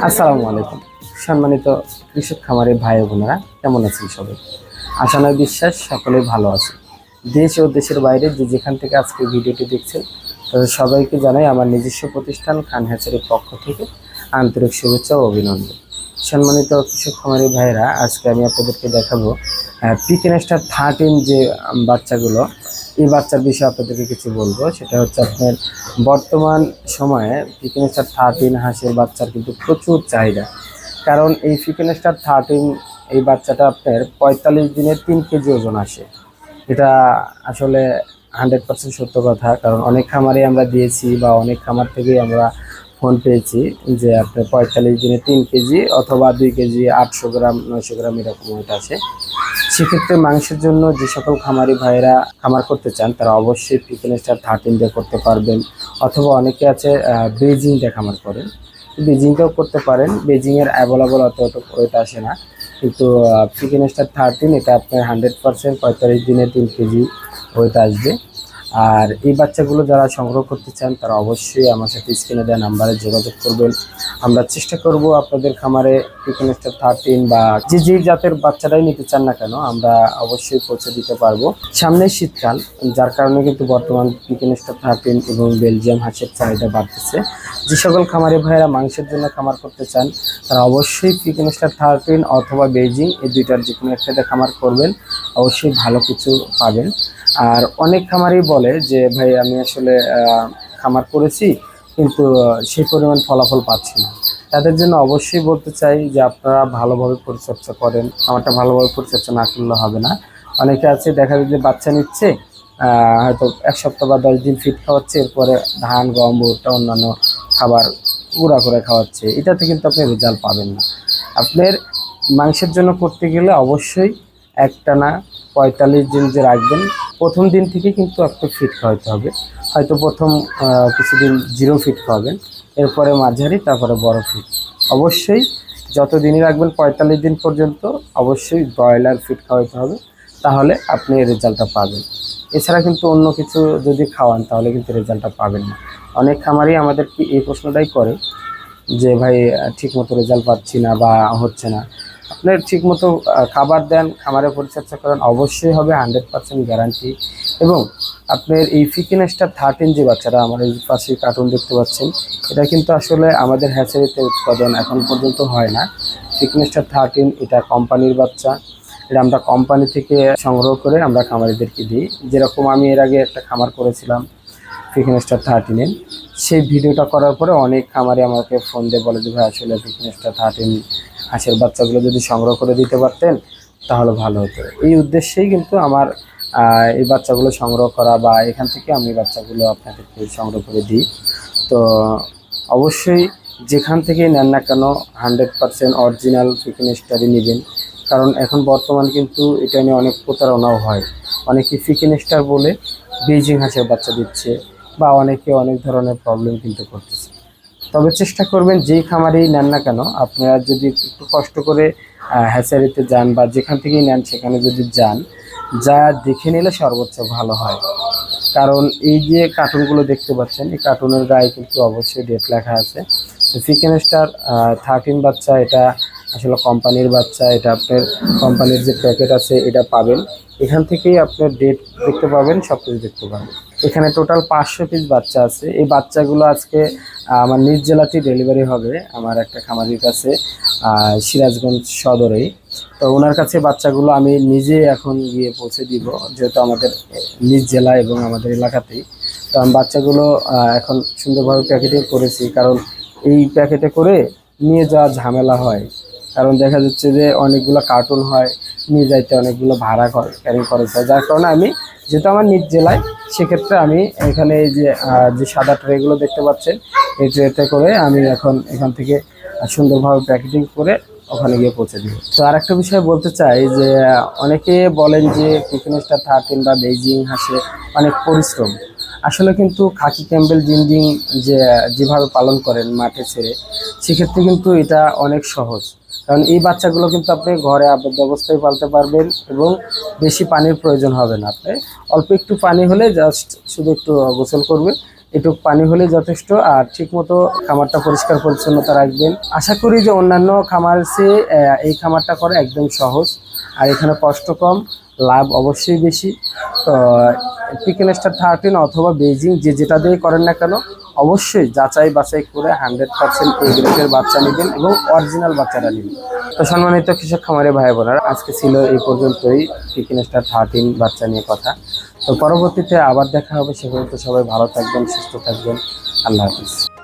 আসসালামু আলাইকুম। সম্মানিত কৃষক খামারের ভাই বোনেরা, কেমন আছেন সবাই? আশা নয়, বিশ্বাস সকলে ভালো আছে। দেশ ও দেশের বাইরে যে যেখান থেকে আজকে ভিডিওটি দেখছেন, তাদের সবাইকে জানাই আমার নিজস্ব প্রতিষ্ঠান খান হ্যাচারির পক্ষ থেকে আন্তরিক শুভেচ্ছা ও অভিনন্দন। সম্মানিত কৃষক খামারের ভাইরা আজকে আমি আপনাদেরকে দেখাবো পিকেনেস্টার থার্টিন যে বাচ্চাগুলো, এই বাচ্চার বিষয়ে আপনাদেরকে কিছু বলব। সেটা হচ্ছে আপনার বর্তমান সময়ে পিকেনেস্টার থার্টিন হাঁসের বাচ্চার কিন্তু প্রচুর চাহিদা। কারণ এই পিকেনেস্টার থার্টিন এই বাচ্চাটা আপনার পঁয়তাল্লিশ দিনে তিন কেজি ওজন আসে। এটা আসলে হান্ড্রেড পার্সেন্ট সত্য কথা। কারণ অনেক খামারে আমরা দিয়েছি বা অনেক খামার থেকেই আমরা ফোন পেয়েছি যে আপনার পঁয়তাল্লিশ দিনে তিন কেজি অথবা দুই কেজি আটশো গ্রাম, নয়শো গ্রাম এরকম ওয়েট আছে সেক্ষেত্রে মাংসের জন্য যে সকল খামারি ভাইরা খামার করতে চান, তারা অবশ্যই পিকেনেস্টার থার্টিন দিয়ে করতে পারবেন। অথবা অনেকে আছে বেজিং খামার করেন। বেজিংটাও করতে পারেন। বেজিংয়ের অ্যাভেলেবল অত অত ওয়েট আসে না। কিন্তু পিকেনেস্টার থার্টিন এটা আপনার হান্ড্রেড পার্সেন্ট পঁয়তাল্লিশ দিনে তিন কেজি ওয়েট আসবে। আর এই বাচ্চাগুলো যারা সংগ্রহ করতে চান, তারা অবশ্যই আমার সাথে স্ক্রিনে দেওয়া নাম্বারে যোগাযোগ করবেন। আমরা চেষ্টা করব আপনাদের খামারে পিকেনেস্টার থার্টিন বা যে যে জাতের বাচ্চারাই নিতে চান না কেন, আমরা অবশ্যই পৌঁছে দিতে পারব। সামনে শীতকাল, যার কারণে কিন্তু বর্তমান পিকেনেস্টার থার্টিন এবং বেলজিয়াম হাঁসের চাহিদা বাড়তেছে। যে সকল খামারে ভাইয়েরা মাংসের জন্য খামার করতে চান, তারা অবশ্যই পিকেনেস্টার থার্টিন অথবা বেজিং, এই দুইটার যে কোনো একটাতে খামার করবেন। অবশ্যই ভালো কিছু পাবেন। আর অনেক খামারই বলে যে, ভাই, আমি আসলে খামার করেছি, কিন্তু সেই পরিমাণ ফলাফল পাচ্ছি না। তাদের জন্য অবশ্যই বলতে চাই যে, আপনারা ভালোভাবে পরিচর্যা করেন। খামারটা ভালোভাবে পরিচর্যা না করলে হবে না। অনেকে আছে, দেখা যায় যে বাচ্চা নিচ্ছে হয়তো এক সপ্তাহ বা দশ দিন ফিট খাওয়াচ্ছে, এরপরে ধান, গম, ভুট্টা, অন্যান্য খাবার গুঁড়া করে খাওয়াচ্ছে। এটাতে কিন্তু আপনি রেজাল্ট পাবেন না। আপনার মাংসের জন্য করতে গেলে অবশ্যই একটানা পঁয়তাল্লিশ দিন যে রাখবেন, প্রথম দিন থেকে কিন্তু আপনি ফিট খাওয়াতে হবে। হয়তো প্রথম কিছুদিন জিরো ফিট খাওয়াবেন, এরপরে মাঝারি, তারপরে বড় ফিট অবশ্যই যত দিনই রাখবেন পঁয়তাল্লিশ দিন পর্যন্ত, অবশ্যই ব্রয়লার ফিট খাওয়াতে হবে, তাহলে আপনি রেজাল্টটা পাবেন। এছাড়া কিন্তু অন্য কিছু যদি খাওয়ান, তাহলে কিন্তু রেজাল্টটা পাবেন না। অনেক খামারই আমাদেরকে এই প্রশ্নটাই করে যে, ভাই ঠিক মতো রেজাল্ট পাচ্ছি না বা হচ্ছে না। আপনার ঠিক মতো খাবার দেন, খামারে পরিচর্যা করেন, অবশ্যই হবে হান্ড্রেড পার্সেন্ট গ্যারান্টি এবং আপনার এই ফিকিনেসটা থার্টিন যে বাচ্চারা আমার এই পাশে কার্টুন দেখতে পাচ্ছেন, এটা কিন্তু আসলে আমাদের হ্যাচারিতে উৎপাদন এখন পর্যন্ত হয় না। ফিকিনেসটা থার্টিন এটা কোম্পানির বাচ্চা। এটা আমরা কোম্পানি থেকে সংগ্রহ করে আমরা খামারিদেরকে দিই। যেরকম আমি এর আগে একটা খামার করেছিলাম ফিকিনেসটা থার্টিনের সেই ভিডিওটা করার পরে অনেক খামারি আমাকে ফোন দিয়ে বলে যে, ভাই, আসলে ফিকিনেসটা থার্টিন হাঁসের বাচ্চাগুলো যদি সংগ্রহ করে দিতে পারতেন, তাহলে ভালো হতো। এই উদ্দেশ্যেই কিন্তু আমার এই বাচ্চাগুলো সংগ্রহ করা বা এখান থেকে আমি বাচ্চাগুলো আপনাদেরকে সংগ্রহ করে দিই। তো অবশ্যই যেখান থেকেই নেন না কেন, হান্ড্রেড পারসেন্ট অরিজিনাল ফিকিনেস্টারই নেবেন। কারণ এখন বর্তমান কিন্তু এটা নিয়ে অনেক প্রতারণাও হয়। অনেকে ফিকিনেস্টার বলে বেজিং হাঁসের বাচ্চা দিচ্ছে বা অনেকে অনেক ধরনের প্রবলেম কিন্তু করতেছে। তবে চেষ্টা করবেন যেই খামারেই নেন না কেন, আপনারা যদি একটু কষ্ট করে হ্যাচারিতে যান বা যেখান থেকেই নেন সেখানে যদি যান, যা দেখে নিলে সর্বোচ্চ ভালো হয়। কারণ এই যে কার্টুনগুলো দেখতে পাচ্ছেন, এই কার্টুনের গায়ে কিন্তু অবশ্যই ডেট লেখা আছে। তো চিকেন স্টার থার্টিন বাচ্চা, এটা আসলে কোম্পানির বাচ্চা, এটা আপনার কোম্পানির যে প্যাকেট আছে, এটা পাবেন। এখান থেকেই আপনার ডেট দেখতে পাবেন সব কিছু দেখতে পাবেন। এখানে টোটাল পাঁচশো পিস বাচ্চা আছে। এই বাচ্চাগুলো আজকে আমার নিজ জেলাতেই ডেলিভারি হবে আমার একটা খামারির কাছে সিরাজগঞ্জ সদরেই। তো ওনার কাছে বাচ্চাগুলো আমি নিজে এখন গিয়ে পৌঁছে দিব, যেহেতু আমাদের নিজ জেলা এবং আমাদের এলাকাতেই। তো আমি বাচ্চাগুলো এখন সুন্দরভাবে প্যাকেটে করেছি, কারণ এই প্যাকেটে করে নিয়ে যাওয়া ঝামেলা হয়। কারণ দেখা যাচ্ছে যে অনেকগুলো কার্টুন হয় নিয়ে যাইতে অনেকগুলো ভাড়া ক্যারি খরচ হয় যার কারণে আমি, যেহেতু আমার নিজ জেলায়, সেক্ষেত্রে আমি এখানে এই যে যে সাদা ট্রেগুলো দেখতে পাচ্ছেন, এই ট্রেতে করে আমি এখন এখান থেকে সুন্দরভাবে প্যাকেটিং করে ওখানে গিয়ে পৌঁছে দিব। তো আর একটা বিষয় বলতে চাই যে, অনেকে বলেন যে পিকনিকটা থার্টিন বা বেজিং হাসে, অনেক পরিশ্রম। আসলে কিন্তু খাকি ক্যাম্বেল জিনজিং যে, যেভাবে পালন করেন মাঠে ছেড়ে, সেক্ষেত্রে কিন্তু এটা অনেক সহজ। কারণ এই বাচ্চাগুলো কিন্তু আপনি ঘরে আবদ্ধ অবস্থায় পালতে পারবেন এবং বেশি পানির প্রয়োজন হবে না আপনি। অল্প একটু পানি হলে জাস্ট শুধু একটু গোসল করবে এটুক পানি হলে যথেষ্ট আর ঠিকমতো খামারটা পরিষ্কার পরিচ্ছন্নতা রাখবেন। আশা করি যে অন্যান্য খামার চেয়ে এই খামারটা করা একদম সহজ। আর এখানে কষ্ট কম, লাভ অবশ্যই বেশি। তো পিকেন স্টার থার্টিন অথবা বেজিং যে যেটা দিয়ে করেন না কেন অবশ্যই যাচাই বাছাই করে হান্ড্রেড পার্সেন্ট এই গ্রেডের বাচ্চা নেবেন এবং অরিজিনাল বাচ্চারা নেবেন। তো সম্মানিত কৃষক খামারে ভাই বোনারা আজকে ছিল এই পর্যন্তই। টিকিন স্টার থার্টিন বাচ্চা নিয়ে কথা। তো পরবর্তীতে আবার দেখা হবে। সে পর্যন্ত সবাই ভালো থাকবেন, সুস্থ থাকবেন। আল্লাহ হাফিজ।